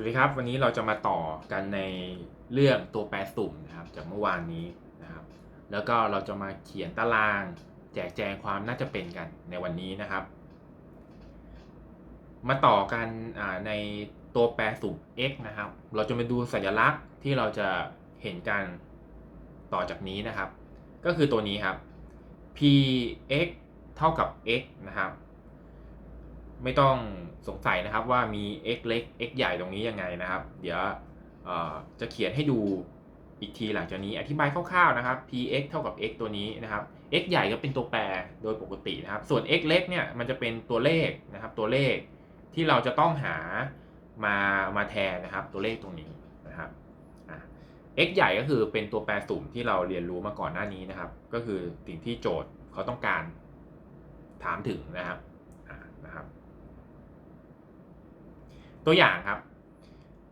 วัสดีครับวันนี้เราจะมาต่อกันในเรื่องตัวแปรสุ่มนะครับจากเมื่อวานนี้นะครับ แล้วก็เราจะมาเขียนตารางแจกแจงความน่าจะเป็นกันในวันนี้นะครับ มาต่อกันในตัวแปรสุ่ม x นะครับ เราจะมาดูสัญลักษณ์ที่เราจะเห็นกันต่อจากนี้นะครับ ก็คือตัวนี้ครับ px เท่ากับ x นะครับ ไม่ต้อง สงสัยนะครับว่ามี x เล็ก x ใหญ่ตรงนี้ยังไงนะครับ เดี๋ยวจะเขียนให้ดูอีกทีหลังจากนี้อธิบายคร่าวๆนะครับ px เท่ากับ x ตัวนี้นะครับ x ใหญ่ก็เป็นตัวแปรโดยปกตินะครับ ส่วน x เล็กเนี่ยมันจะเป็นตัวเลขนะครับ ตัวเลขที่เราจะต้องหามามาแทนนะครับ ตัวเลขตรงนี้นะครับ x ใหญ่ก็คือเป็นตัวแปรสุ่มที่เราเรียนรู้มาก่อนหน้านี้นะครับ ก็คือสิ่งที่โจทย์เขาต้องการถามถึงนะครับนะครับ ตัวอย่างครับ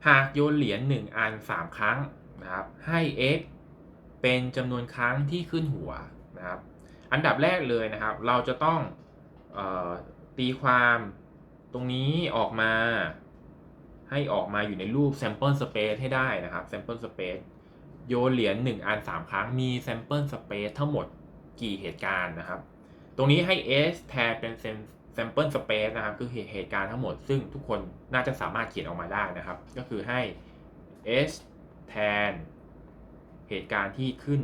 หากโยนเหรียญ1อัน 3 ครั้งนะครับให้ x เป็นจำนวนครั้งที่ขึ้นหัวนะครับ อันดับแรกเลยนะครับ เราจะต้องออตีความตรงนี้ออกมา ให้ออกมาอยู่ในรูป sample space ให้ได้นะครับ sample space โยนเหรียญ1อัน 3 ครั้งมี sample space ทั้งหมดกี่เหตุการณ์นะครับ ตรงนี้ให้ s แทนเป็น sample space นะครับคือเหตุการณ์ทั้งหมด ซึ่งทุกคนน่าจะสามารถเขียนออกมาได้นะครับ ก็คือให้ s แทน เหตุการณ์ที่ขึ้น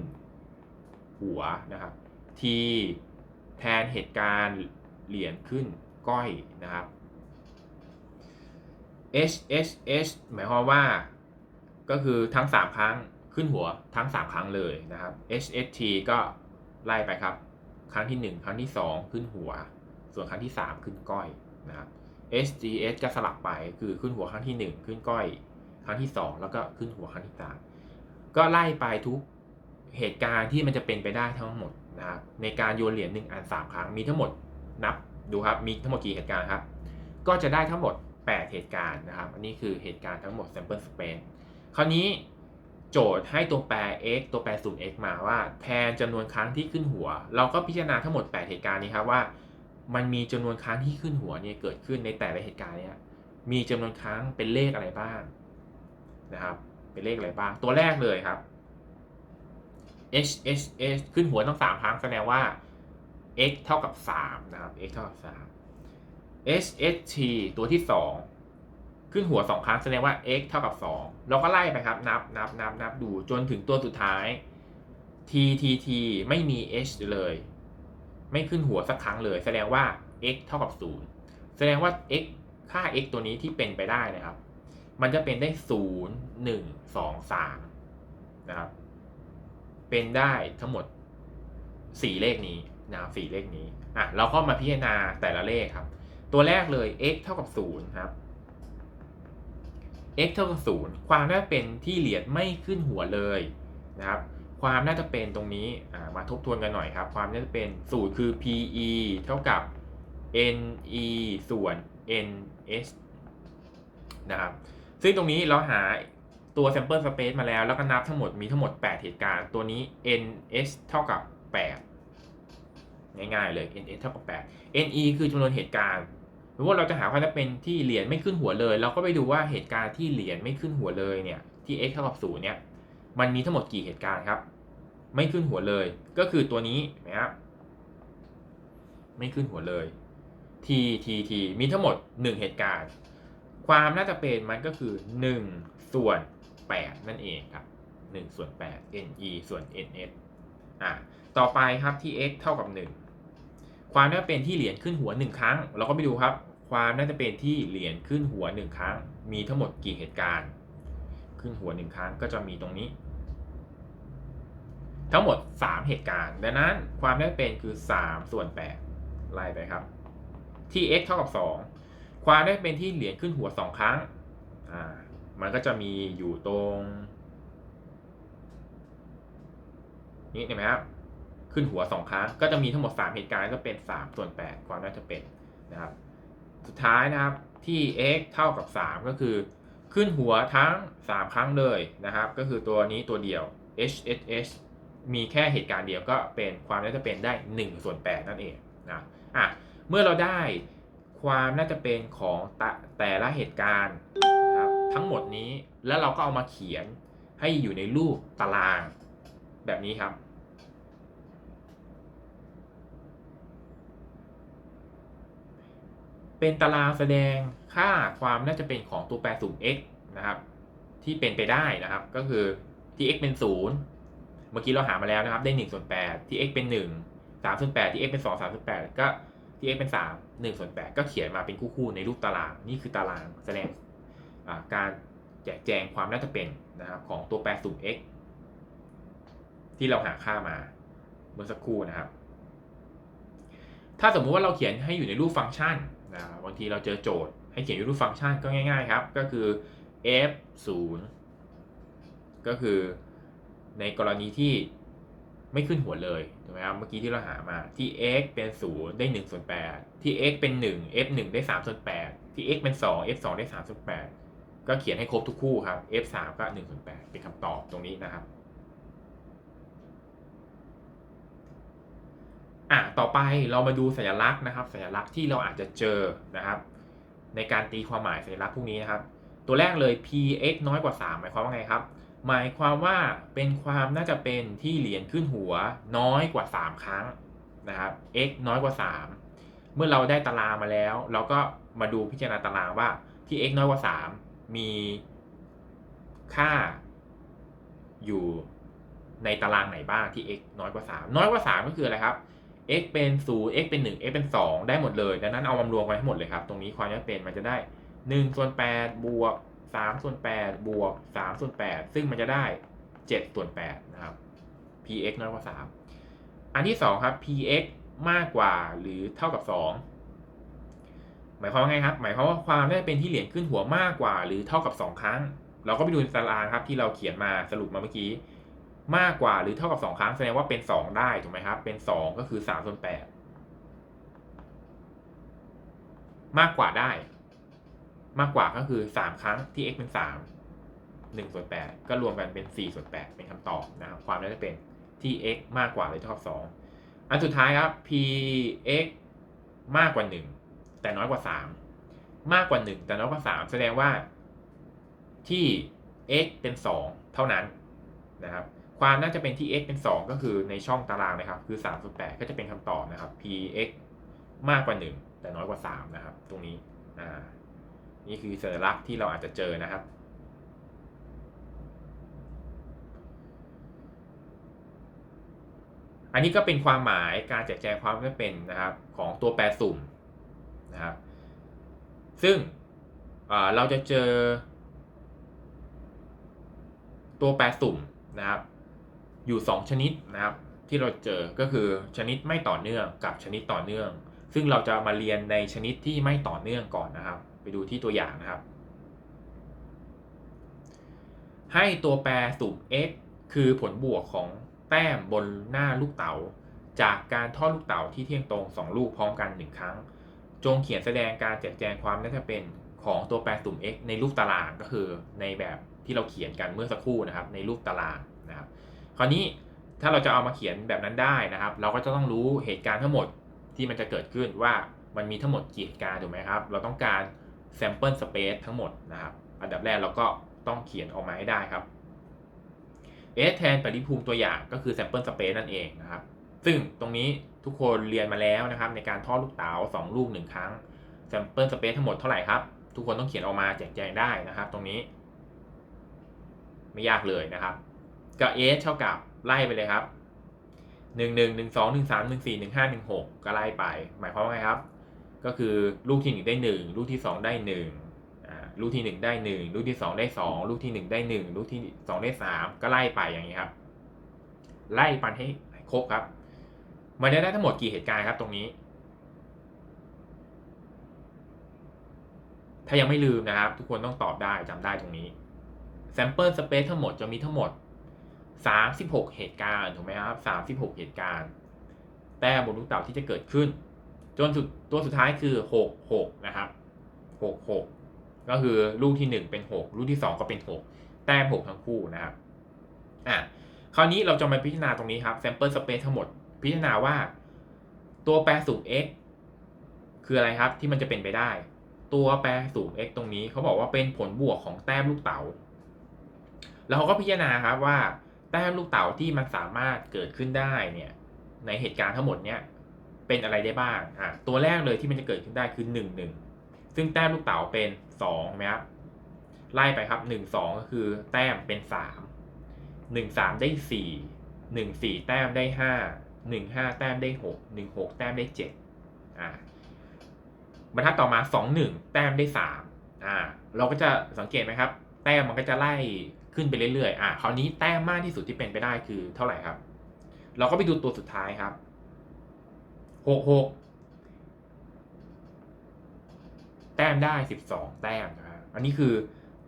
หัวนะครับ t แทนเหตุการณ์เหรียญขึ้นก้อยนะครับ h h h หมายความว่า ก็คือทั้ง 3 ครั้งขึ้นหัวทั้ง 3 ครั้งเลยนะครับ h h t ก็ไล่ไปครับ ครั้งที่ 1 ครั้งที่ 2 ขึ้นหัว ส่วนครั้งที่ 3 ขึ้นก้อยนะครับ h g h ก็สลับไปคือขึ้นหัวครั้งที่ 1 ขึ้นก้อย ครั้งที่ 2 แล้วก็ขึ้นหัวครั้งที่ 3 ก็ไล่ไปทุกเหตุการณ์ที่มันจะเป็นไปได้ทั้งหมดนะครับในการโยนเหรียญ1อัน3ครั้งมีทั้งหมดนับดูครับมีทั้งหมดกี่เหตุการณ์ครับ ก็จะได้ทั้งหมด 8 เหตุการณ์นะครับ อันนี้คือเหตุการณ์ทั้งหมด sample space คราวนี้โจทย์ให้ตัวแปร x ตัวแปรสุ่ม x มาว่าแทนจำนวนครั้งที่ขึ้นหัว เราก็พิจารณาทั้งหมด 8 เหตุการณ์นี้ครับว่า มันมีจำนวนครั้งที่ขึ้นหัวเนี่ยเกิดขึ้นในแต่ละเหตุการณ์เนี่ยมีจำนวนครั้งเป็นเลขอะไรบ้างนะครับ เป็นเลขอะไรบ้าง ตัวแรกเลยครับ h h h ขึ้นหัวต้อง3ครั้งแสดงว่า x เท่ากับ3นะครับ x เท่ากับ3 h h t ตัวที่ 2 ขึ้นหัว 2 ครั้งแสดงว่า x เท่ากับ 2 เราก็ไล่ไปครับ นับนับนับนับดูจนถึงตัวสุดท้าย t t t ไม่มี h เลย ไม่ขึ้นหัวสักครั้งเลย แสดงว่า x เท่ากับ 0 แสดงว่า x ค่า x ตัวนี้ที่เป็นไปได้นะครับ มันจะเป็นได้ 0 1 2 3 นะครับ เป็นได้ทั้งหมด 4 เลขนี้นะครับ4เลขนี้อะเราก็มาพิจารณาแต่ละเลขครับ ตัวแรกเลย x เท่ากับ 0 ครับ x เท่ากับ 0 ความน่าเป็นที่เหรียญไม่ขึ้นหัวเลยนะครับ ความน่าจะเป็นตรงนี้มาทบทวนกันหน่อยครับ ความน่าจะเป็นสูตรคือ PE เท่ากับ NE ส่วน NS นะครับซึ่งตรงนี้เราหาตัว sample space มาแล้ว แล้วก็นับทั้งหมดมีทั้งหมด 8 เหตุการณ์ ตัวนี้ NS เท่ากับ 8 ง่ายๆเลย NS เท่ากับ 8 NE คือจำนวนเหตุการณ์หรือว่าเราจะหาความน่าเป็นที่เหรียญไม่ขึ้นหัวเลย เราก็ไปดูว่าเหตุการณ์ที่เหรียญไม่ขึ้นหัวเลยเนี่ยที่ x เท่ากับ0เนี่ยมันมีทั้งหมดกี่เหตุการณ์ครับ ไม่ขึ้นหัวเลย ก็คือตัวนี้นะครับไม่ขึ้นหัวเลย t t t มีทั้งหมด 1 เหตุการณ์ ความน่าจะเป็นมันก็คือ 1 ส่วน 8 นั่นเองครับ1ส่วน8 ne ส่วน ns อะต่อไปครับที่ x เท่ากับ 1 ความน่าจะเป็นที่เหรียญขึ้นหัว 1 ครั้ง เราก็ไปดูครับ ความน่าจะเป็นที่เหรียญขึ้นหัว 1 ครั้ง มีทั้งหมดกี่เหตุการณ์ ขึ้นหัว 1 ครั้งก็จะมีตรงนี้ ทั้งหมด 3 เหตุการณ์ดังนั้นความน่าจะเป็นคือ 3 ส่วน8ไล่ไปครับ ที่ x เท่ากับ 2 ความได้เป็นที่เหรียญขึ้นหัว 2 ครั้งอ่ามันก็จะมีอยู่ตรงนี่เห็นไหมครับขึ้นหัว 2 ครั้ง ก็จะมีทั้งหมด 3 เหตุการณ์ก็เป็น 3 ส่วน 8 ความน่าจะเป็นนะครับ สุดท้ายนะครับที่ x เท่ากับ 3 ก็คือ ขึ้นหัวทั้ง 3 ครั้งเลยนะครับ ก็คือตัวนี้ตัวเดียว h h h มีแค่เหตุการณ์เดียวก็เป็นความน่าจะเป็นได้1ส่วน8นั่นเองนะอะเมื่อเราได้ความน่าจะเป็นของแต่แตละเหตุการณ์นะครับทั้งหมดนี้แล้วเราก็เอามาเขียนให้อยู่ในรูปตารางแบบนี้ครับ เป็นตารางแสดงค่าความน่าจะเป็นของตัวแปรสูง x นะครับ ที่เป็นไปได้นะครับ ก็คือที่ x เป็น 0 เมื่อกี้เราหามาแล้วนะครับได้1ส่วน8ที่ x เป็น 1 3ส่วน8ที่ x เป็น 2 3ส่วน8ก็ที่ x เป็น 3 1ส่วน8ก็เขียนมาเป็นคู่ๆในรูปตาราง นี่คือตารางแสดงการแจกแจงความน่าจะเป็นนะครับของตัวแปรสูง x ที่เราหาค่ามาเมื่อสักครู่นะครับ ถ้าสมมุติว่าเราเขียนให้อยู่ในรูปฟังก์ชันนะบางทีเราเจอโจทย์ให้เขียนอยู่รูปฟังก์ชันก็ง่าย ๆ ครับ ก็คือ f 0ก็คือ ในกรณีที่ไม่ขึ้นหัวเลยถูกไหมครับเมื่อกี้ที่เราหามาที่ x เป็น 0 ได้1ส่วน8ที่ x เป็น 1 f 1ได้3ส่วน8ที่ x เป็น 2 f 2ได้3ส่วน8ก็เขียนให้ครบทุกคู่ครับ f 3ก็1ส่วน8เป็นคำตอบตรงนี้นะครับอะต่อไปเรามาดูสัญลักษณ์นะครับ สัญลักษณ์ที่เราอาจจะเจอนะครับ ในการตีความหมายสัญลักษณ์พวกนี้นะครับ ตัวแรกเลย px น้อยกว่า 3 หมายความว่าไงครับ หมายความว่าเป็นความน่าจะเป็นที่เหรียญขึ้นหัวน้อยกว่า 3 ครั้งนะครับ x น้อยกว่า 3 เมื่อเราได้ตารางมาแล้ว เราก็มาดูพิจารณาตารางว่าที่ x น้อยกว่า 3 มีค่าอยู่ในตารางไหนบ้างที่ x น้อยกว่า 3 น้อยกว่า 3 ก็คืออะไรครับ x เป็น 0 x เป็น 1 x เป็น 2 ได้หมดเลย ดังนั้นเอามารวมไว้ทั้งหมดเลยครับ ตรงนี้ความน่าจำเป็นมันจะได้1ส่วน8บวก 3ส่วน8บวก3ส่วน8ซึ่งมันจะได้ 7 ส่วน8นะครับ px น้อยกว่า 3 อันที่ 2 ครับ px มากกว่าหรือเท่ากับ 2 หมายความว่าไงครับ หมายความว่าความได้เป็นที่เหรียญขึ้นหัวมากกว่า หรือเท่ากับ 2 ครั้ง เราก็ไปดูในตารางครับที่เราเขียนมาสรุปมาเมื่อกี้ มากกว่าหรือเท่ากับ 2 ครั้งแสดงว่าเป็น 2 ได้ถูกไหมครับ เป็น 2 ก็คือ3ส่วน8มากกว่าได้ มากกว่าก็คือ 3 ครั้งที่ x เป็น 3 1ส่วน8ก็รวมกันเป็น4ส่วน8เป็นคำตอบนะครับความน่าจะเป็นที่ x มากกว่าหรือเท่ากับ2อันสุดท้ายครับ px มากกว่า 1 แต่น้อยกว่า 3 มากกว่า 1 แต่น้อยกว่า 3 แสดงว่าที่ x เป็น 2 เท่านั้นนะครับความน่าจะเป็นที่ x เป็น 2 ก็คือในช่องตารางนะครับ คือ3ส่วน8ก็จะเป็นคำตอบนะครับ px มากกว่า 1 แต่น้อยกว่า 3 นะครับ ตรงนี้อ่า นี่คือสัญลักษณ์ที่เราอาจจะเจอนะครับ อันนี้ก็เป็นความหมายการแจกแจงความไม่เป็นนะครับของตัวแปรสุ่มนะครับ ซึ่งเราจะเจอ ตัวแปรสุ่มนะครับ อยู่ 2 ชนิดนะครับ ที่เราเจอก็คือชนิดไม่ต่อเนื่องกับชนิดต่อเนื่อง ซึ่งเราจะมาเรียนในชนิดที่ไม่ต่อเนื่องก่อนนะครับ ไปดูที่ตัวอย่างนะครับ ให้ตัวแปรสุ่ม x คือผลบวกของแต้มบนหน้าลูกเต๋า จากการทอดลูกเต๋าที่เที่ยงตรง 2 ลูกพร้อมกัน 1 ครั้ง จงเขียนแสดงการแจกแจงความน่าจะเป็นของตัวแปรสุ่ม x ในรูปตารางก็คือในแบบที่เราเขียนกันเมื่อสักครู่นะครับ ในรูปตารางนะครับ คราวนี้ถ้าเราจะเอามาเขียนแบบนั้นได้นะครับ เราก็จะต้องรู้เหตุการณ์ทั้งหมดที่มันจะเกิดขึ้นว่ามันมีทั้งหมดกี่เหตุการณ์ถูกไหมครับ เราต้องการ sample space ทั้งหมดนะครับ อันดับแรกเราก็ต้องเขียนออกมาให้ได้ครับ s แทนปริภูมิตัวอย่างก็คือ sample space นั่นเองนะครับ ซึ่งตรงนี้ทุกคนเรียนมาแล้วนะครับ ในการทอดลูกเต๋า2ลูก 1 ครั้ง sample space ทั้งหมดเท่าไหร่ครับ ทุกคนต้องเขียนออกมาแจกแจงได้นะครับ ตรงนี้ ไม่ยากเลยนะครับก็ s เท่ากับไล่ไปเลยครับหนึ่งหนึ่งหนึ่งสองหนึ่งสามหนึ่งสี่หนึ่งห้าหนึ่งหกก็ไล่ไป หมายความว่าไงครับ ก็คือลูกที่หนึ่งได้หนึ่งลูกที่สองได้หนึ่งลูกที่หนึ่งได้หนึ่งลูกที่สองได้สองลูกที่หนึ่งได้หนึ่งลูกที่สองได้สามก็ไล่ไปอย่างนี้ครับ ไล่ปันให้ครบครับมันจะได้ทั้งหมดกี่เหตุการณ์ครับตรงนี้ ถ้ายังไม่ลืมนะครับ ทุกคนต้องตอบได้จำได้ตรงนี้ sample space ทั้งหมดจะมีทั้งหมด 36 เหตุการณ์ถูกไหมครับ36 เหตุการณ์ แต้มบนลูกเต๋าที่จะเกิดขึ้น จนสุดตัวสุดท้ายคือ 6 6 นะครับ 6 6 ก็คือลูกที่ 1 เป็น 6 ลูกที่ 2 ก็เป็น 6 แต้ม 6 ทั้งคู่นะครับอะคราวนี้เราจะมาพิจารณาตรงนี้ครับ sample space ทั้งหมด พิจารณาว่า ตัวแปรสูง x คืออะไรครับที่มันจะเป็นไปได้ ตัวแปรสูง x ตรงนี้เขาบอกว่าเป็นผลบวกของแต้มลูกเต๋าแล้วเขาก็พิจารณาครับว่าแต้มลูกเต๋าที่มันสามารถเกิดขึ้นได้เนี่ยในเหตุการณ์ทั้งหมดเนี่ย เป็นอะไรได้บ้างอะตัวแรกเลยที่มันจะเกิดขึ้นได้คือหนึ่งหนึ่งซึ่งแต้มลูกเต๋าเป็นสองไหมครับ ไล่ไปครับหนึ่งสองก็คือแต้มเป็นสามหนึ่งสามได้สี่หนึ่งสี่แต้มได้ห้าหนึ่งห้าแต้มได้หกหนึ่งหกแต้มได้เจ็ดอ่าบรรทัดต่อมาสองหนึ่งแต้มได้สามอ่าเราก็จะสังเกตไหมครับ แต้มมันก็จะไล่ขึ้นไปเรื่อยๆอะคราวนี้แต้มมากที่สุดที่เป็นไปได้คือเท่าไหร่ครับ เราก็ไปดูตัวสุดท้ายครับ หกหกแต้มได้สิบสองแต้มนะครับอันนี้คือ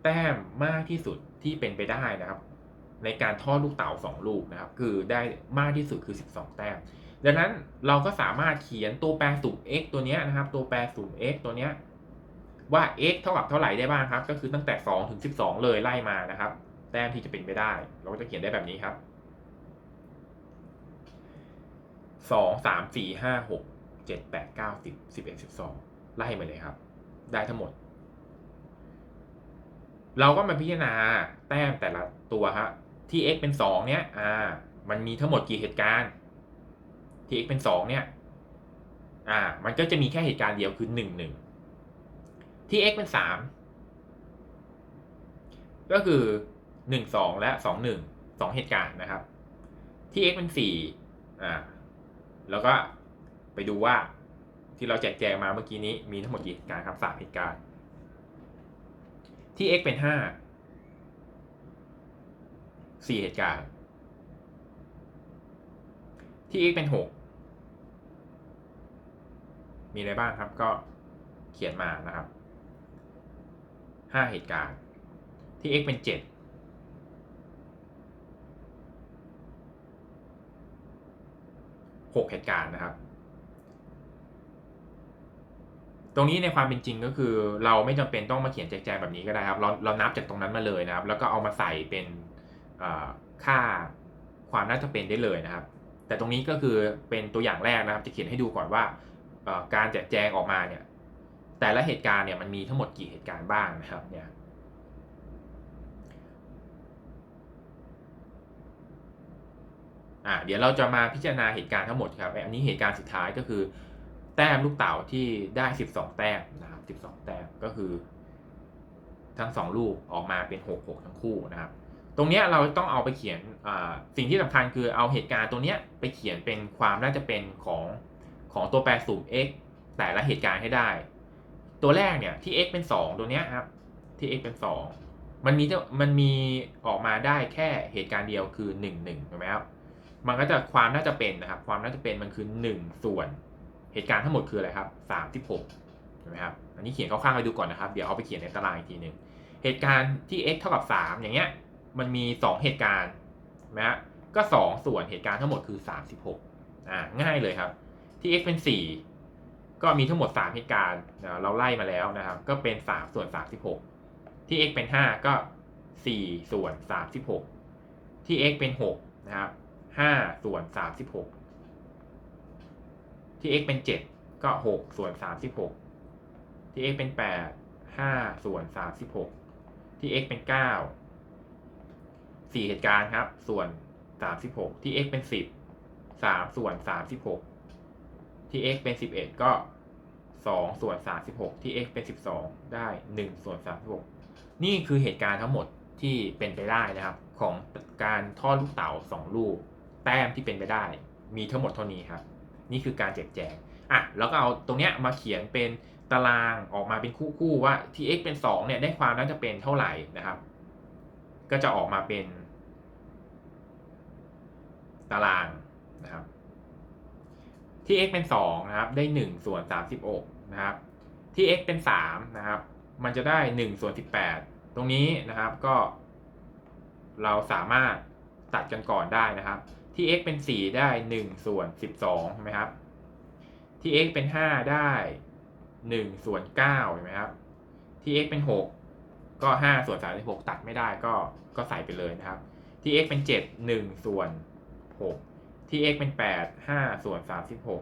แต้มมากที่สุดที่เป็นไปได้นะครับ ในการทอดลูกเต๋าสองลูกนะครับ คือได้มากที่สุดคือสิบสองแต้ม ดังนั้นเราก็สามารถเขียนตัวแปรสูง x ตัวนี้นะครับ ตัวแปรสูง x ตัวนี้ว่า x เท่ากับเท่าไหร่ได้บ้างครับ ก็คือตั้งแต่ 2 ถึง 12 เลยไล่มานะครับ แต้มที่จะเป็นไปได้ เราก็จะเขียนได้แบบนี้ครับ 2 3 4 5 6 7 8 9 10 11 12ไล่มาเลยครับ ได้ทั้งหมด เราก็มาพิจารณาแต้มแต่ละตัวฮะที่ x เป็น2เนี้ยอ่า มันมีทั้งหมดกี่เหตุการณ์ ที่ x เป็น2เนี่ยอ่า มันก็จะมีแค่เหตุการณ์เดียวคือ1 1ที่ x เป็น3ก็คือ1 2และ2 1 2เหตุการณ์นะครับ ที่ x เป็น4อ่า แล้วก็ไปดูว่าที่เราแจกแจงมาเมื่อกี้นี้มีทั้งหมดกี่เหตุการณ์ครับ3เหตุการณ์ ที่ x เป็น5 4เหตุการณ์ ที่ x เป็น6มีอะไรบ้างครับก็เขียนมานะครับห้าเหตุการณ์ ที่ x เป็นเจ็ด หกเหตุการณ์นะครับ ตรงนี้ในความเป็นจริงก็คือ เราไม่จำเป็นต้องมาเขียนแจกแจงแบบนี้ก็ได้ครับ เราเรานับจากตรงนั้นมาเลยนะครับ แล้วก็เอามาใส่เป็นค่าความน่าจะเป็นได้เลยนะครับ แต่ตรงนี้ก็คือเป็นตัวอย่างแรกนะครับ จะเขียนให้ดูก่อนว่าการแจกแจงออกมาเนี่ยแต่ละเหตุการณ์เนี่ยมันมีทั้งหมดกี่เหตุการณ์บ้างนะครับเนี่ย อ่าเดี๋ยวเราจะมาพิจารณาเหตุการณ์ทั้งหมดครับอันนี้เหตุการณ์สุดท้ายก็คือ แต้มลูกเต๋าที่ได้ 12 แต้มนะครับ 12 แต้มก็คือ ทั้ง 2 ลูกออกมาเป็น 6 6 ทั้งคู่นะครับ ตรงนี้เราต้องเอาไปเขียนสิ่งที่สำคัญคือเอาเหตุการณ์ตัวนี้ไปเขียนเป็นความน่าจะเป็นของของตัวแปรสูตร x แต่ละเหตุการณ์ให้ได้ ตัวแรกเนี่ยที่ x เป็น 2 ตัวเนี้ยครับที่ x เป็น 2 มันมีมันมีออกมาได้แค่เหตุการณ์เดียวคือ 1 1ถูกไหมครับ มันก็จะความน่าจะเป็นนะครับ ความน่าจะเป็นมันคือ1ส่วนเหตุการณ์ทั้งหมดคืออะไรครับ36ถูกไหมครับอันนี้เขียนคร่าวๆให้ดูก่อนนะครับ เดี๋ยวเอาไปเขียนในตารางอีกทีหนึ่งเหตุการณ์ที่ x เท่ากับ 3 อย่างเงี้ยมันมี 2 เหตุการณ์นะฮะก็ 2 ส่วนเหตุการณ์ทั้งหมดคือ 36อ่าง่ายเลยครับ ที่ x เป็น 4 ก็มีทั้งหมด 3 เหตุการณ์เราไล่มาแล้วนะครับ ก็เป็น 3 ส่วน 36 ที่ x เป็น 5 ก็ 4 ส่วน 36 ที่ x เป็น 6 นะครับ ห้าส่วนสามสิบหกที่ x เป็นเจ็ดก็หกส่วนสามสิบหกที่ x เป็นแปดห้าส่วนสามสิบหกที่ x เป็นเก้าสี่เหตุการณ์ครับ ส่วนสามสิบหกที่ x เป็นสิบสามส่วนสามสิบหกที่ x เป็นสิบเอ็ดก็สองส่วนสามสิบหกที่ x เป็นสิบสองได้หนึ่งส่วนสามสิบหกนี่คือเหตุการณ์ทั้งหมดที่เป็นไปได้นะครับ ของการทอดลูกเต๋าสองลูก แต้มที่เป็นไปได้ มีทั้งหมดเท่านี้ครับ นี่คือการแจกแจงอะแล้วก็เอาตรงเนี้ยมาเขียนเป็นตารางออกมาเป็นคู่ๆว่าที่ x เป็น2เนี่ยได้ความน่าจะเป็นเท่าไหร่นะครับ ก็จะออกมาเป็นตารางนะครับ ที่ x เป็น2นะครับได้1ส่วน36นะครับที่ x เป็น3นะครับ มันจะได้1ส่วน18 ตรงนี้นะครับก็ เราสามารถตัดกันก่อนได้นะครับ ที่ x เป็น 4 ได้ 1 ส่วน 12ใช่ไหมครับ ที่ x เป็น 5 ได้ 1 ส่วน9ใช่ไหมครับ ที่ x เป็น 6 ก็ 5 ส่วน 36 ตัดไม่ได้ก็ก็ใส่ไปเลยนะครับ ที่ x เป็น 7 1 ส่วน 6 ที่ x เป็น 8 5 ส่วน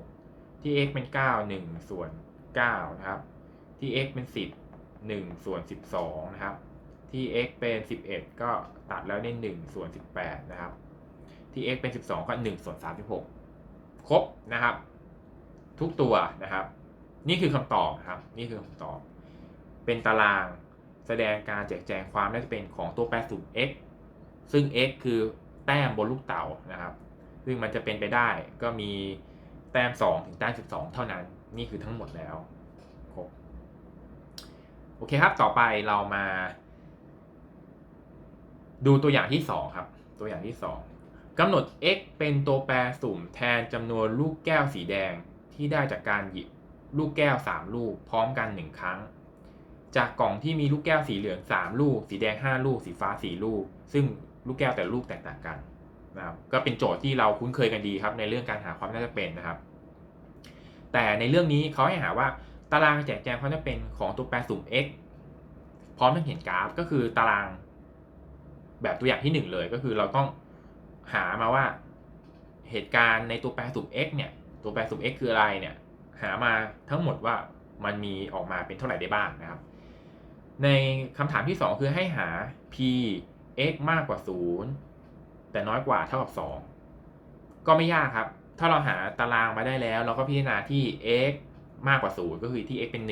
36 ที่ x เป็น 9 1 ส่วน9นะครับ ที่ x เป็น 10 1 ส่วน 12 นะครับ ที่ x เป็น 11 ก็ตัดแล้วได้ 1 ส่วน 18 นะครับ ที่ x เป็น 12 ก็1ส่วน36 ครบนะครับ ทุกตัวนะครับ นี่คือคำตอบนะครับ นี่คือคำตอบ เป็นตารางแสดงการแจกแจงความน่าจะเป็นของตัวแปรสูตร x ซึ่ง x คือแต้มบนลูกเต๋านะครับ ซึ่งมันจะเป็นไปได้ก็มีแต้ม 2 ถึงแต้ม 12 เท่านั้น นี่คือทั้งหมดแล้วครบโอเคครับ ต่อไปเรามา ดูตัวอย่างที่ 2 ครับ ตัวอย่างที่ 2 กำหนด x เป็นตัวแปรสุ่มแทนจำนวนลูกแก้วสีแดงที่ได้จากการหยิบลูกแก้ว 3 ลูกพร้อมกัน 1 ครั้ง จากกล่องที่มีลูกแก้วสีเหลือง 3 ลูก สีแดง 5 ลูก สีฟ้า 4 ลูก ซึ่งลูกแก้วแต่ลูกแตกต่างกันนะครับก็เป็นโจทย์ที่เราคุ้นเคยกันดีครับ ในเรื่องการหาความน่าจะเป็นนะครับ แต่ในเรื่องนี้เขาให้หาว่าตารางแจกแจงความน่าจะเป็นของตัวแปรสุ่ม x พร้อมทั้งเห็นกราฟก็คือตารางแบบตัวอย่างที่ 1 เลยก็คือเราต้อง หามาว่าเหตุการณ์ในตัวแปรสุ่ม x เนี่ย ตัวแปรสุ่ม x คืออะไรเนี่ย หามาทั้งหมดว่ามันมีออกมาเป็นเท่าไหร่ได้บ้างนะครับ ในคำถามที่ 2 คือให้หา p x มากกว่า 0 แต่น้อยกว่าเท่ากับ 2 ก็ไม่ยากครับ ถ้าเราหาตารางมาได้แล้ว เราก็พิจารณาที่ x มากกว่า 0 ก็คือที่ x เป็น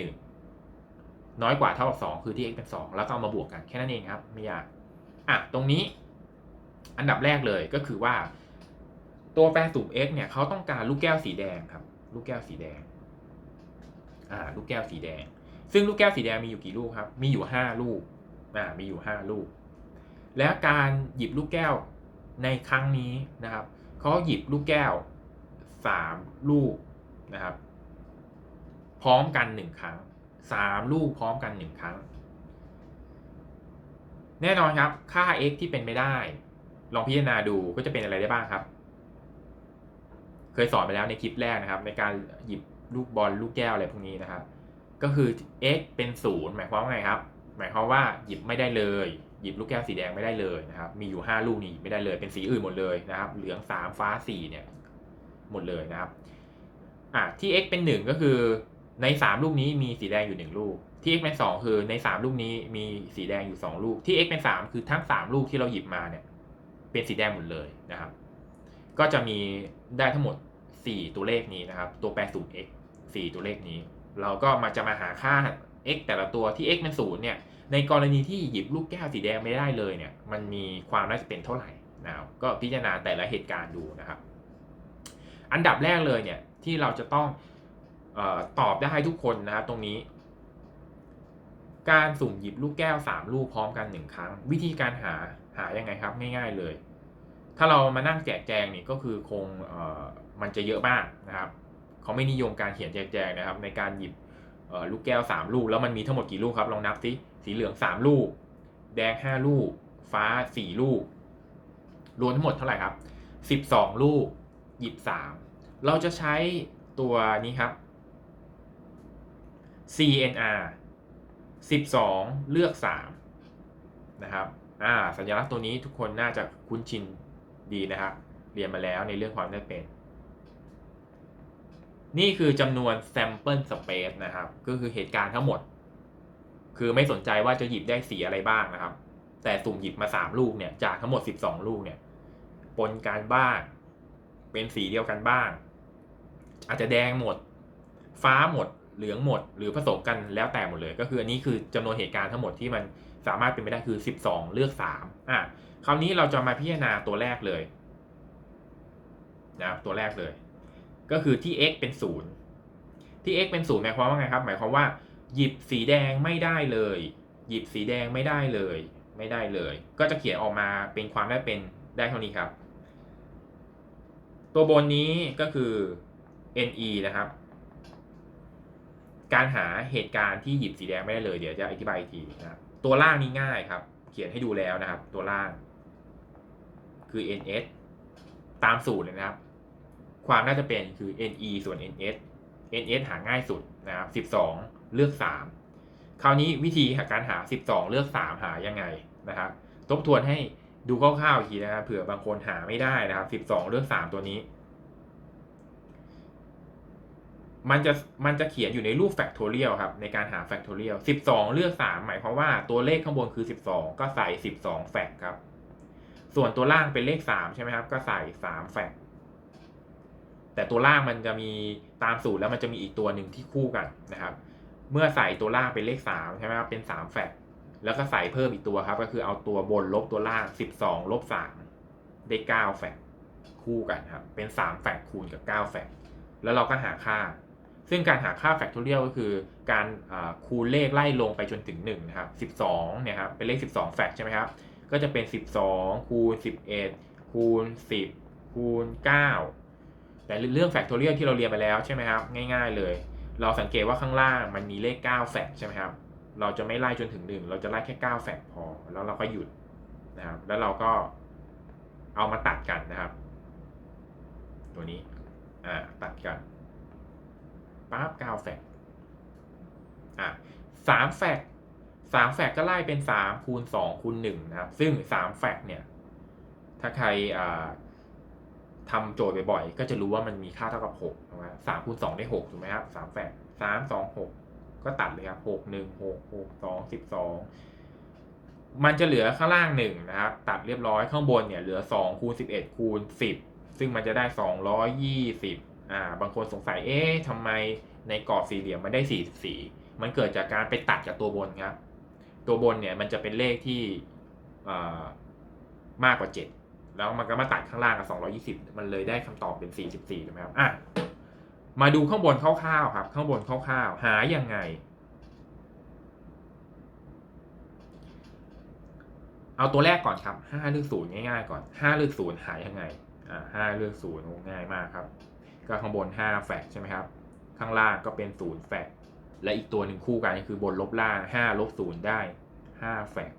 1 น้อยกว่าเท่ากับ 2 คือที่ x เป็น 2 แล้วก็เอามาบวกกันแค่นั้นเองครับ ไม่ยาก อะ ตรงนี้ อันดับแรกเลยก็คือว่า ตัวแปรสุ่ม x เนี่ยเขาต้องการลูกแก้วสีแดงครับ ลูกแก้วสีแดง อ่า ลูกแก้วสีแดง ซึ่งลูกแก้วสีแดงมีอยู่กี่ลูกครับ มีอยู่ห้าลูก อ่า มีอยู่ห้าลูก และการหยิบลูกแก้วในครั้งนี้นะครับเขาหยิบลูกแก้วสามลูกนะครับ พร้อมกันหนึ่งครั้งสามลูกพร้อมกันหนึ่งครั้ง แน่นอนครับ ค่า x ที่เป็นไม่ได้ ลองพิจารณาดูก็จะเป็นอะไรได้บ้างครับ เคยสอนไปแล้วในคลิปแรกนะครับ ในการหยิบลูกบอลลูกแก้วอะไรพวกนี้นะครับ ก็คือ x เป็นศูนย์หมายความว่าไงครับ หมายความว่าหยิบไม่ได้เลย หยิบลูกแก้วสีแดงไม่ได้เลยนะครับ มีอยู่ 5 ลูกนี่ไม่ได้เลยเป็นสีอื่นหมดเลยนะครับ เหลือง 3 ฟ้า 4 เนี่ย หมดเลยนะครับอะที่ x เป็น 1 ก็คือใน 3 ลูกนี้มีสีแดงอยู่ 1 ลูก ที่ x เป็น 2 คือใน 3 ลูกนี้มีสีแดงอยู่ 2 ลูก ที่ x เป็น 3 คือทั้ง 3 ลูกที่เราหยิบมาเนี่ย เป็นสีแดงหมดเลยนะครับ ก็จะมีได้ทั้งหมด 4 ตัวเลขนี้นะครับ ตัวแปรสุ่ม x 4 ตัวเลขนี้ เราก็มาจะมาหาค่า x แต่ละตัวที่ x เป็นศูนย์เนี่ย ในกรณีที่หยิบลูกแก้วสีแดงไม่ได้เลยเนี่ย มันมีความน่าจะเป็นเท่าไหร่นะครับ ก็พิจารณาแต่ละเหตุการณ์ดูนะครับ อันดับแรกเลยเนี่ยที่เราจะต้องออตอบได้ให้ทุกคนนะครับตรงนี้ การสุ่มหยิบลูกแก้ว 3 ลูกพร้อมกัน 1 ครั้ง วิธีการหา หายังไงครับง่ายๆเลย ถ้าเรามานั่งแจกแจงนี่ก็คือคงอมันจะเยอะมากนะครับเขาไม่นิยมการเขียนแจกแจงนะครับ ในการหยิบลูกแก้ว 3 ลูก แล้วมันมีทั้งหมดกี่ลูกครับลองนับสิสีเหลือง 3 ลูก แดง 5 ลูก ฟ้า 4 ลูก รวมทั้งหมดเท่าไหร่ครับ 12 ลูก หยิบ 3 เราจะใช้ตัวนี้ครับ CNR 12 เลือก 3 นะครับ อ่าสัญลักษณ์ตัวนี้ทุกคนน่าจะคุ้นชินดีนะครับเรียนมาแล้วในเรื่องความได้เป็น นี่คือจำนวน sample space นะครับ ก็คือเหตุการณ์ทั้งหมด คือไม่สนใจว่าจะหยิบได้สีอะไรบ้างนะครับ แต่สุ่มหยิบมา 3 ลูกเนี่ยจากทั้งหมด 12 ลูกเนี่ยปนการบ้าง เป็นสีเดียวกันบ้าง อาจจะแดงหมด ฟ้าหมด เหลืองหมด หรือผสมกันแล้วแต่หมดเลย ก็คืออันนี้คือจำนวนเหตุการณ์ทั้งหมดที่มัน สามารถเป็นไปได้คือ 12 เลือก3อะคราวนี้เราจะมาพิจารณาตัวแรกเลยนะครับตัวแรกเลย ก็คือที่ x เป็น 0 ที่ x เป็น 0 หมายความว่าไงครับ หมายความว่า หยิบสีแดงไม่ได้เลย หยิบสีแดงไม่ได้เลย ไม่ได้เลย ก็จะเขียนออกมาเป็นความได้เป็นได้เท่านี้ครับ ตัวบนนี้ก็คือ ne นะครับ การหาเหตุการณ์ที่หยิบสีแดงไม่ได้เลย เดี๋ยวจะอธิบายอีกทีนะครับ ตัวล่างนี้ง่ายครับ เขียนให้ดูแล้วนะครับ ตัวล่าง คือ ns ตามสูตรเลยนะครับ ความน่าจะเป็นคือ ne ส่วน ns ns หาง่ายสุดนะครับ 12 เลือก 3 คราวนี้วิธีการหา 12 เลือก 3 หายังไงนะครับ ทบทวนให้ดูคร่าวๆอีกทีนะครับเผื่อบางคนหาไม่ได้นะครับ 12 เลือก 3 ตัวนี้ มันจะมันจะเขียนอยู่ในรูปแฟกทอเรียลครับในการหาแฟกทอเรียล12เลือก3หมายความว่าตัวเลขข้างบนคือ12ก็ใส่12แฟกครับ ส่วนตัวล่างเป็นเลข3ใช่ไหมครับ ก็ใส่3แฟกแต่ตัวล่างมันจะมีตามสูตรแล้วมันจะมีอีกตัวหนึ่งที่คู่กันนะครับ เมื่อใส่ตัวล่างเป็นเลข3ใช่ไหมครับเป็น3แฟกแล้วก็ใส่เพิ่มอีกตัวครับ ก็คือเอาตัวบนลบตัวล่าง12ลบ3ได้9แฟกคู่กันครับ เป็น3แฟกคูณกับ9แฟกแล้วเราก็หาค่า ซึ่งการหาค่าแฟกทอเรียลก็คือการคูณเลขไล่ลงไปจนถึง1นะครับ12เนี่ยครับเป็นเลข 12 แฟกใช่ไหมครับก็จะเป็น 12 คูณ 11 คูณ 10 คูณ 9 แต่เรื่องแฟกทอเรียลที่เราเรียนไปแล้วใช่ไหมครับง่ายๆเลย เราสังเกตว่าข้างล่างมันมีเลข 9 แฟกใช่ไหมครับเราจะไม่ไล่จนถึง 1 เราจะไล่แค่9แฟกพอ แล้วเราก็หยุดนะครับแล้วเราก็เอามาตัดกันนะครับ ตัวนี้อ่าตัดกัน ปั๊บเก้าแฟกอะสามแฟกสามแฟกก็ไล่เป็นสามคูณสองคูณหนึ่งนะครับ ซึ่งสามแฟกเนี่ย ถ้าใครอ่าทำโจทย์บ่อยๆ ก็จะรู้ว่ามันมีค่าเท่ากับหกถูกไหมสามคูณสองได้หกถูกไหมครับสามแฟกสามสองหกก็ตัดเลยครับหกหนึ่งหกหกสองสิบสองมันจะเหลือข้างล่างหนึ่งนะครับ ตัดเรียบร้อยข้างบนเนี่ยเหลือสองคูณสิบเอ็ดคูณสิบซึ่งมันจะได้สองร้อยยี่สิบ อ่าบางคนสงสัยเอ๊ะทำไมในกรอบสี่เหลี่ยมมันได้ 44 มันเกิดจากการไปตัดกับตัวบนครับ ตัวบนเนี่ยมันจะเป็นเลขที่มากกว่า 7 แล้วมันก็มาตัดข้างล่างกับ 220 มันเลยได้คำตอบเป็น 44ถูกไหมครับอะมาดูข้างบนคร่าวๆครับ ข้างบนคร่าวๆ หายังไง เอาตัวแรกก่อนครับ5เลือก0ง่ายๆก่อน5เลือก0หายังไงอ่า5เลือก0ง่ายมากครับ ก็ข้างบน 5 แฟกใช่ไหมครับ ข้างล่างก็เป็น 0 แฟกและอีกตัวหนึ่งคู่กันก็คือบนลบล่าง5ลบ0ได้ 5 แฟก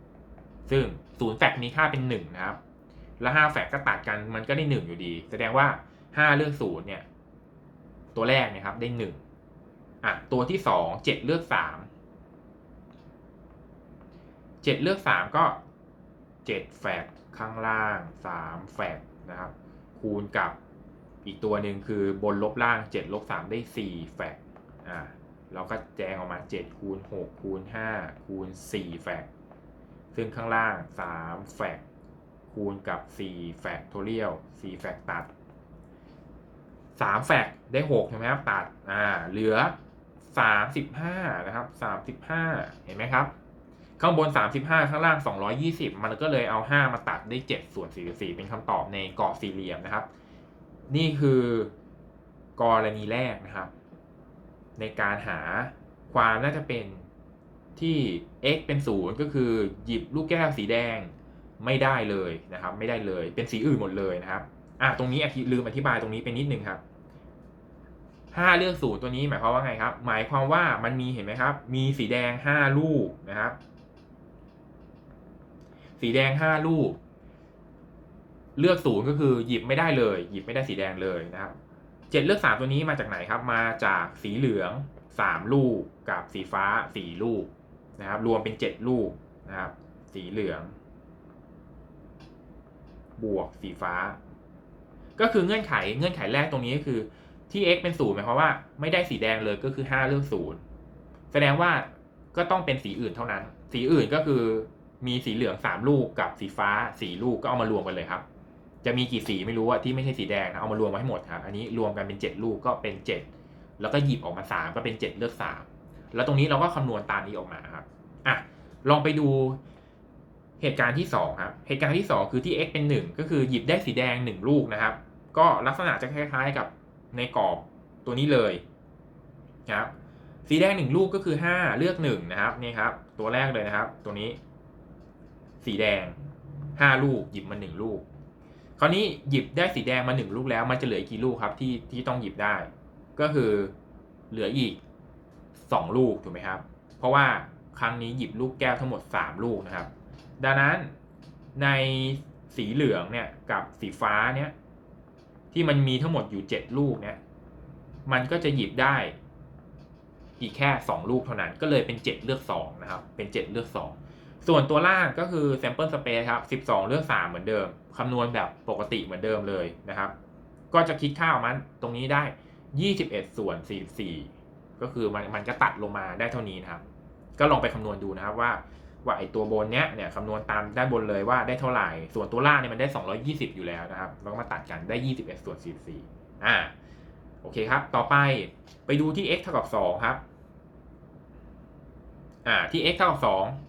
ซึ่ง 0 แฟกมีค่าเป็น 1 นะครับ แล้ว5แฟกก็ตัดกันมันก็ได้ 1 อยู่ดี แสดงว่า 5 เลือก 0 เนี่ย ตัวแรกนี่ยครับได้ 1 อะ ตัวที่ 2 7 เลือก 3 7 เลือก 3 ก็ 7 แฟกข้างล่าง 3 แฟกนะครับ คูณกับ อีกตัวหนึ่งคือบนลบล่าง 7 ลบ 3 ได้ 4 แฟกอ่าเราก็แจงออกมา 7 คูณ 6 คูณ 5 คูณ 4 แฟกซึ่งข้างล่าง 3 แฟกคูณกับ 4 แฟกโทเรียล4แฟกตัด 3 แฟกได้ 6 ใช่ไหมครับ ตัด อ่า เหลือ 35 นะครับ 35 เห็นไหมครับ ข้างบน 35 ข้างล่าง 220 มันก็เลยเอา 5 มาตัดได้ 7 ส่วน 44 เป็นคำตอบในกรอบสี่เหลี่ยมนะครับ นี่คือกรณีแรกนะครับ ในการหาความน่าจะเป็นที่ x เป็นศูนย์ก็คือหยิบลูกแก้วสีแดงไม่ได้เลยนะครับ ไม่ได้เลยเป็นสีอื่นหมดเลยนะครับอะตรงนี้ลืมอธิบายตรงนี้เป็นนิดนึงครับห้าเลือกศูนย์ตัวนี้หมายความว่าไงครับ หมายความว่ามันมีเห็นไหมครับ มีสีแดงห้าลูกนะครับ สีแดงห้าลูก เลือกศูนย์ก็คือหยิบไม่ได้เลย หยิบไม่ได้สีแดงเลยนะครับเจ็ดเลือกสามตัวนี้มาจากไหนครับ มาจากสีเหลืองสามลูกกับสีฟ้าสี่ลูกนะครับ รวมเป็นเจ็ดลูกนะครับ สีเหลือง บวกสีฟ้า ก็คือเงื่อนไขเงื่อนไขแรกตรงนี้ก็คือที่ x เป็นศูนย์หมายความว่าไม่ได้สีแดงเลยก็คือห้าเลือกศูนย์แสดงว่าก็ต้องเป็นสีอื่นเท่านั้น สีอื่นก็คือมีสีเหลืองสามลูกกับสีฟ้าสี่ลูกก็เอามารวมกันเลยครับ จะมีกี่สีไม่รู้ว่าที่ไม่ใช่สีแดงนะเอามารวมมาให้หมดครับอันนี้รวมกันเป็นเจ็ดลูกก็เป็นเจ็ดแล้วก็หยิบออกมาสามก็เป็นเจ็ดเลือกสามแล้วตรงนี้เราก็คำนวณตามนี้ออกมาครับอะลองไปดูเหตุการณ์ที่สองครับเหตุการณ์ที่สองคือที่ x เป็นหนึ่งก็คือหยิบได้สีแดงหนึ่งลูกนะครับ ก็ลักษณะจะคล้ายๆกับในกรอบตัวนี้เลยนะครับสีแดงหนึ่งลูกก็คือห้าเลือกหนึ่งนะครับนี่ครับ ตัวแรกเลยนะครับ ตัวนี้ สีแดงห้าลูกหยิบมาหนึ่งลูก ราวนี้หยิบได้สีแดงมาหนึ่งลูกแล้วมันจะเหลืออีกกี่ลูกครับที่ที่ต้องหยิบได้ ก็คือเหลืออีกสองลูกถูกไหมครับ เพราะว่าครั้งนี้หยิบลูกแก้วทั้งหมดสามลูกนะครับ ดังนั้นในสีเหลืองเนี่ยกับสีฟ้าเนี่ยที่มันมีทั้งหมดอยู่เจ็ดลูกเนี่ยมันก็จะหยิบได้อีกแค่สองลูกเท่านั้นก็เลยเป็นเจ็ดเลือกสองนะครับ เป็นเจ็ดเลือกสอง ส่วนตัวล่างก็คือ sample space ครับ 12 เลือก 3 เหมือนเดิม คำนวณแบบปกติเหมือนเดิมเลยนะครับ ก็จะคิดค่าออกมาตรงนี้ได้ 21 ส่วน 44 ก็คือมันมันก็ตัดลงมาได้เท่านี้นะครับ ก็ลองไปคำนวณดูนะครับว่า ว่าไอตัวบนเนี้ยเนี่ยคำนวณตามด้านบนเลยว่าได้เท่าไหร่ ส่วนตัวล่างเนี่ยมันได้ 220 อยู่แล้วนะครับแล้วก็มาตัดกันได้ 21 ส่วน 44 อ่า โอเคครับ ต่อไปไปดูที่ x เท่ากับ 2 ครับ อ่า ที่ x เท่ากับ 2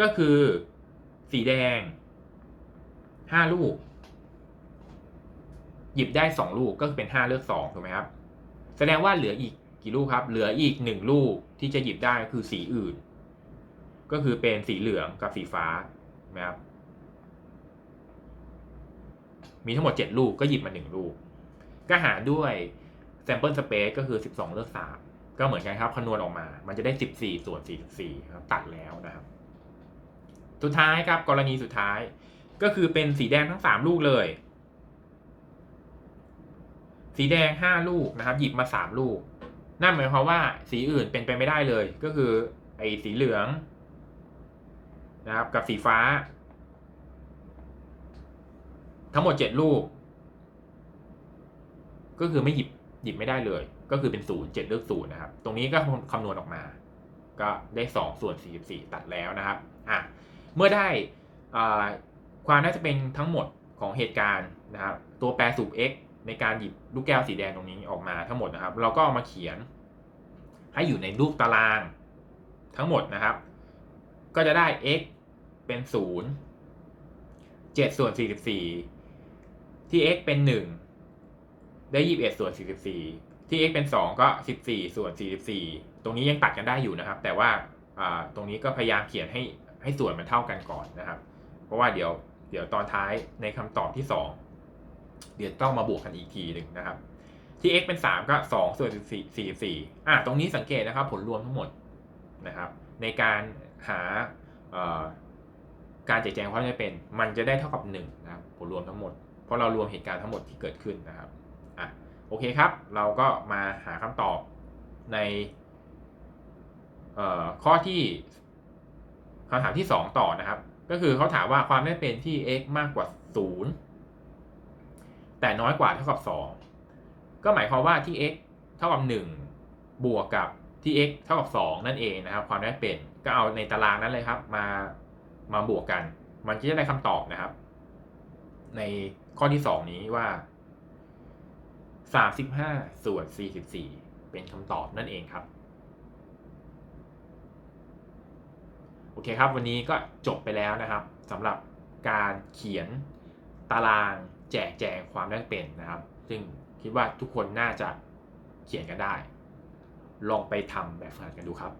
ก็คือสีแดง5ลูก หยิบได้2ลูกก็คือเป็น5เลือก2ถูกไหมครับ แสดงว่าเหลืออีกกี่ลูกครับ เหลืออีก1ลูกที่จะหยิบได้คือสีอื่น ก็คือเป็นสีเหลืองกับสีฟ้านะครับ มีทั้งหมด7ลูกก็หยิบมา1ลูก ก็หาด้วย sample space ก็คือ 12 เลือก 3 ก็เหมือนกันครับคำนวณออกมา มันจะได้ 14 ส่วน 44ครับตัดแล้วนะครับ สุดท้ายครับกรณีสุดท้าย ก็คือเป็นสีแดงทั้ง3ลูกเลย สีแดง5ลูกนะครับ หยิบมา3ลูก นั่นหมายความว่าสีอื่นเป็นไปไม่ได้เลย ก็คือไอ้สีเหลืองนะครับกับสีฟ้า ทั้งหมด7ลูก ก็คือไม่หยิบหยิบไม่ได้เลย ก็คือเป็นศูนย์เจ็ดเลือกศูนย์นะครับ ตรงนี้ก็คำนวณออกมา ก็ได้2ส่วน44ตัดแล้วนะครับอะ เมื่อได้ความน่าจะเป็นทั้งหมดของเหตุการณ์นะครับ ตัวแปรสูบ x ในการหยิบลูกแก้วสีแดงตรงนี้ออกมาทั้งหมดนะครับ เราก็เอามาเขียน ให้อยู่ในรูปตารางทั้งหมดนะครับ ก็จะได้ x เป็น 0 7 ส่วน 44 ที่ x เป็น 1 ได้ 21 ส่วน 44 ที่ x เป็น 2 ก็ 14 ส่วน 44 ตรงนี้ยังตัดกันได้อยู่นะครับ แต่ว่าตรงนี้ก็พยายามเขียนให้ ให้ส่วนมันเท่ากันก่อนนะครับ เพราะว่าเดี๋ยวเดี๋ยวตอนท้ายในคำตอบที่ 2 เดี๋ยวต้องมาบวกกันอีกทีหนึ่งนะครับ ที่ x เป็น 3 ก็ 2 ส่วน44อะตรงนี้สังเกตนะครับ ผลรวมทั้งหมดนะครับ ในการหาการแจกแจงความจำเป็น มันจะได้เท่ากับ1นะครับผลรวมทั้งหมด เพราะเรารวมเหตุการณ์ทั้งหมดที่เกิดขึ้นนะครับอะโอเคครับ เราก็มาหาคำตอบในข้อที่ คำถามที่ 2 ต่อนะครับ ก็คือเขาถามว่าความได้เป็นที่ x มากกว่า 0 แต่น้อยกว่าเท่ากับ 2 ก็หมายความว่าที่ x เท่ากับ 1 บวกกับที่ x เท่ากับ 2 นั่นเองนะครับ ความได้เป็นก็เอาในตารางนั้นเลยครับมามาบวกกัน มันก็จะได้คำตอบนะครับ ในข้อที่ 2 นี้ว่า35ส่วน44 เป็นคำตอบนั่นเองครับ อเคครับวันนี้ก็จบไปแล้วนะครับสำหรับการเขียนตารางแจกแจงความได้เปลี่ยนนะครับ ซึ่งคิดว่าทุกคนน่าจะเขียนกันได้ ลองไปทำแบบฝึกหัดกันดูครับ